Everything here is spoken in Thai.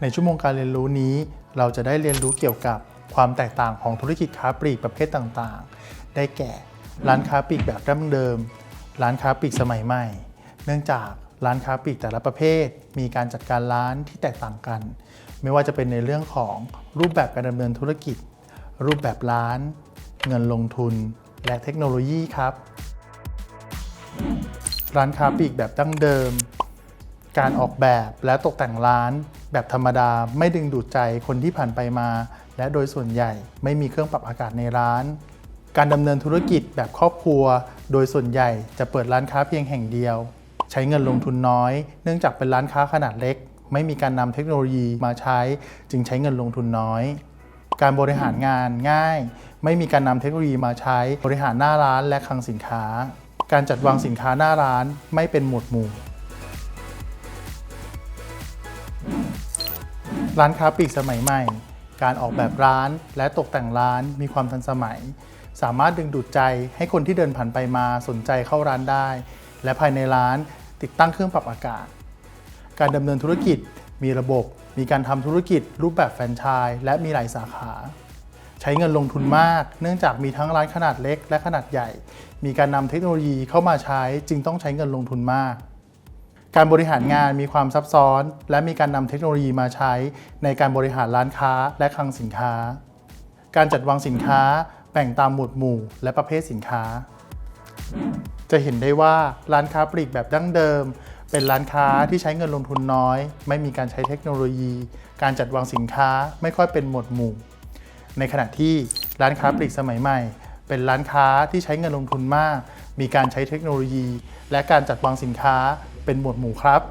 ในชั่วโมงการเรียนรู้นี้ เราจะได้เรียนรู้เกี่ยวกับความแตกต่างของธุรกิจค้าปลีกประเภทต่างๆ ได้แก่ ร้านค้าปลีกแบบดั้งเดิม ร้านค้าปลีกสมัยใหม่ เนื่องจากร้านค้าปลีกแต่ละประเภท มีการจัดการร้านที่แตกต่างกัน ไม่ว่าจะเป็นในเรื่องของรูปแบบการดำเนินธุรกิจ รูปแบบร้าน เงินลงทุน และเทคโนโลยีครับ ร้านค้าปลีกแบบดั้งเดิม การออกแบบและตกแต่งร้านแบบธรรมดาไม่ดึงดูดใจคนที่ผ่านไปมา และโดยส่วนใหญ่ไม่มีเครื่องปรับอากาศในร้าน การดำเนินธุรกิจแบบครอบครัว โดยส่วนใหญ่จะเปิดร้านค้าเพียงแห่งเดียว ใช้เงินลงทุนน้อย เนื่องจากเป็นร้านค้าขนาดเล็ก ไม่มีการนำเทคโนโลยีมาใช้ จึงใช้เงินลงทุนน้อย การบริหารงานง่าย ไม่มีการนำเทคโนโลยีมาใช้ บริหารหน้าร้านและคลังสินค้า การจัดวางสินค้าหน้าร้านไม่เป็นหมวดหมู่ ร้านค้าปลีกสมัยใหม่ การออกแบบร้านและตกแต่งร้านมีความทันสมัย สามารถดึงดูดใจให้คนที่เดินผ่านไปมาสนใจเข้าร้านได้ และภายในร้านติดตั้งเครื่องปรับอากาศ การดำเนินธุรกิจมีระบบ มีการทำธุรกิจรูปแบบแฟรนไชส์และมีหลายสาขา ใช้เงินลงทุนมาก เนื่องจากมีทั้งร้านขนาดเล็กและขนาดใหญ่ มีการนำเทคโนโลยีเข้ามาใช้จึงต้องใช้เงินลงทุนมาก การบริหารงานมีความซับซ้อน และมีการนำเทคโนโลยีมาใช้ในการบริหารร้านค้าและคลังสินค้า การจัดวางสินค้าแบ่งตามหมวดหมู่และประเภทสินค้า จะเห็นได้ว่าร้านค้าปลีกแบบดั้งเดิม เป็นร้านค้าที่ใช้เงินลงทุนน้อย ไม่มีการใช้เทคโนโลยี การจัดวางสินค้าไม่ค่อยเป็นหมวดหมู่ ในขณะที่ร้านค้าปลีกสมัยใหม่ เป็นร้านค้าที่ใช้เงินลงทุนมาก มีการใช้เทคโนโลยี และการจัดวางสินค้า เป็นหมวดหมู่ครับ